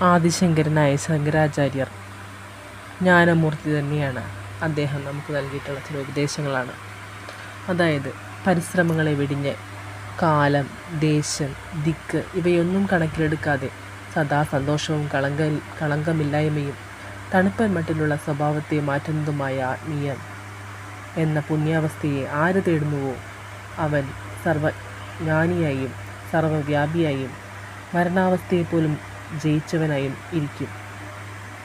ആദിശങ്കരനായ ശങ്കരാചാര്യർ ജ്ഞാനമൂർത്തി തന്നെയാണ് അദ്ദേഹം നമുക്ക് നൽകിയിട്ടുള്ള ചില ഉപദേശങ്ങളാണ് അതായത് പരിശ്രമങ്ങളെ വെടിഞ്ഞ് കാലം ദേശം ദിക്ക് ഇവയൊന്നും കണക്കിലെടുക്കാതെ സദാ സന്തോഷവും കളങ്ക കളങ്കമില്ലായ്മയും തണുപ്പൻ മട്ടിലുള്ള സ്വഭാവത്തെ മാറ്റുന്നതുമായ ആത്മീയ എന്ന പുണ്യാവസ്ഥയെ ആര് തേടുന്നുവോ അവൻ സർവജ്ഞാനിയായും സർവവ്യാപിയായും മരണാവസ്ഥയെപ്പോലും ജയിച്ചവനായും ഇരിക്കും.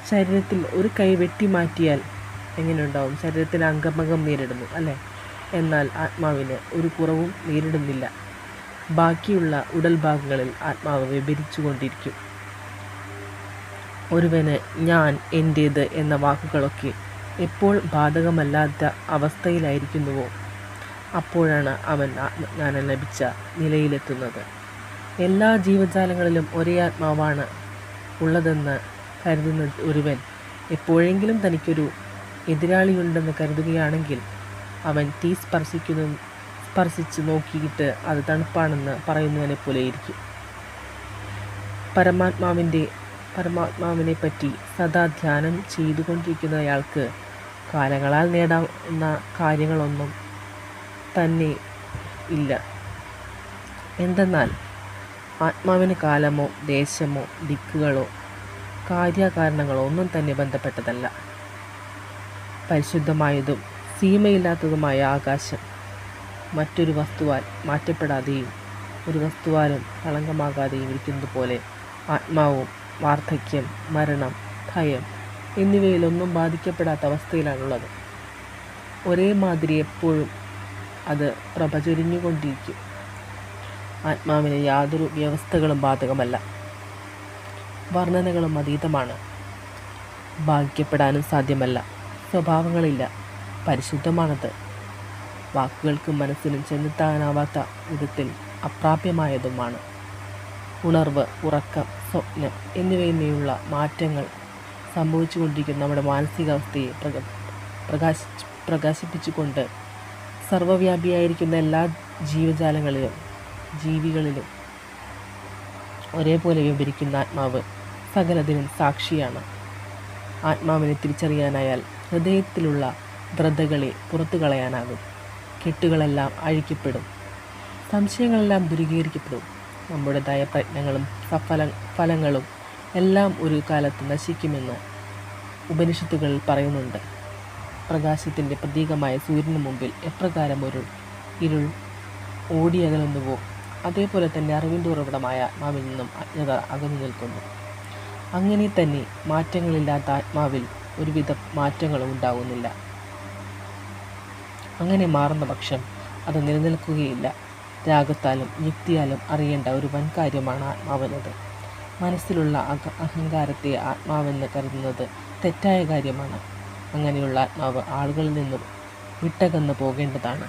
ശരീരത്തിൽ ഒരു കൈ വെട്ടി മാറ്റിയാൽ എങ്ങനെയുണ്ടാവും? ശരീരത്തിൽ അംഗമകം നേരിടുന്നു അല്ലേ? എന്നാൽ ആത്മാവിന് ഒരു കുറവും നേരിടുന്നില്ല. ബാക്കിയുള്ള ഉടൽ ഭാഗങ്ങളിൽ ആത്മാവ് വിഭരിച്ചു കൊണ്ടിരിക്കും ഒരുവന് ഞാൻ എന്റേത് എന്ന വാക്കുകളൊക്കെ എപ്പോൾ ബാധകമല്ലാത്ത അവസ്ഥയിലായിരിക്കുന്നുവോ? അപ്പോഴാണ് അവൻ ആത്മജ്ഞാനം ലഭിച്ച നിലയിലെത്തുന്നത്. എല്ലാ ജീവജാലങ്ങളിലും ഒരേ ആത്മാവാണ് ഉള്ളതെന്ന് കരുതുന്ന ഒരുവൻ എപ്പോഴെങ്കിലും തനിക്കൊരു എതിരാളിയുണ്ടെന്ന് കരുതുകയാണെങ്കിൽ അവൻ തീ സ്പർശിക്കുന്ന സ്പർശിച്ച് നോക്കിയിട്ട് അത് തണുപ്പാണെന്ന് പറയുന്നവനെ പോലെയിരിക്കും പരമാത്മാവിന്റെ പരമാത്മാവിനെ പറ്റി സദാ ധ്യാനം ചെയ്തുകൊണ്ടിരിക്കുന്നയാൾക്ക് കാലങ്ങളാൽ നേടാവുന്ന കാര്യങ്ങളൊന്നും തന്നെ ഇല്ല. എന്തെന്നാൽ ആത്മാവിന് കാലമോ ദേശമോ ദിക്കുകളോ കാര്യകാരണങ്ങളോ ഒന്നും തന്നെ ബന്ധപ്പെട്ടതല്ല. പരിശുദ്ധമായതും സീമയില്ലാത്തതുമായ ആകാശം മറ്റൊരു വസ്തുവാൽ മാറ്റപ്പെടാതെയും ഒരു വസ്തുവാലും കളങ്കമാകാതെയും ഇരിക്കുന്നത് പോലെ ആത്മാവും വാർദ്ധക്യം മരണം ഭയം എന്നിവയിലൊന്നും ബാധിക്കപ്പെടാത്ത അവസ്ഥയിലാണുള്ളത്. ഒരേ മാതിരി എപ്പോഴും അത് പ്രഭ ചൊരിഞ്ഞുകൊണ്ടിരിക്കും ആത്മാവിന് യാതൊരു വ്യവസ്ഥകളും ബാധകമല്ല. വർണനകളും അതീതമാണ്. ഭാഗ്യപ്പെടാനും സാധ്യമല്ല. സ്വഭാവങ്ങളില്ല. പരിശുദ്ധമാണത്. വാക്കുകൾക്കും മനസ്സിനും ചെന്നെത്താനാവാത്ത വിധത്തിൽ അപ്രാപ്യമായതുമാണ്. ഉണർവ് ഉറക്കം സ്വപ്നം എന്നിവയിന്മേലുള്ള മാറ്റങ്ങൾ സംഭവിച്ചുകൊണ്ടിരിക്കുന്ന നമ്മുടെ മാനസികാവസ്ഥയെ പ്രക പ്രകാശി പ്രകാശിപ്പിച്ചുകൊണ്ട് സർവവ്യാപിയായിരിക്കുന്ന എല്ലാ ജീവജാലങ്ങളിലും ജീവികളിലും ഒരേപോലെ വിവരിക്കുന്ന ആത്മാവ് സകലതിനും സാക്ഷിയാണ്. ആത്മാവിനെ തിരിച്ചറിയാനായാൽ ഹൃദയത്തിലുള്ള വ്രതകളെ പുറത്തു കളയാനാകും. കെട്ടുകളെല്ലാം അഴിക്കപ്പെടും. സംശയങ്ങളെല്ലാം ദുരീകരിക്കപ്പെടും. നമ്മുടെ ദയപ്രയത്നങ്ങളും സഫല ഫലങ്ങളും എല്ലാം ഒരു കാലത്ത് നശിക്കുമെന്ന് ഉപനിഷത്തുകളിൽ പറയുന്നുണ്ട്. പ്രകാശത്തിന്റെ പ്രതീകമായ സൂര്യന് മുമ്പിൽ എപ്രകാരം ഒരു ഇരുൾ ഓടിയകലുന്നുവോ? അതേപോലെ തന്നെ അറിവിന്റെ ഉറവിടമായ ആത്മാവിൽ നിന്നും അജ്ഞത അകന്നു നിൽക്കുന്നു. അങ്ങനെ തന്നെ മാറ്റങ്ങളില്ലാത്ത ആത്മാവിൽ ഒരുവിധ മാറ്റങ്ങളും ഉണ്ടാകുന്നില്ല അങ്ങനെ മാറുന്ന പക്ഷം അത് നിലനിൽക്കുകയില്ല. രാഗത്താലും യുക്തിയാലും അറിയേണ്ട ഒരു വൻ കാര്യമാണ് ആത്മാവെന്നത്. മനസ്സിലുള്ള അഹ അഹങ്കാരത്തെ ആത്മാവെന്ന് കരുതുന്നത് തെറ്റായ കാര്യമാണ്. അങ്ങനെയുള്ള ആത്മാവ് ആളുകളിൽ നിന്നും വിട്ടകന്ന് പോകേണ്ടതാണ്.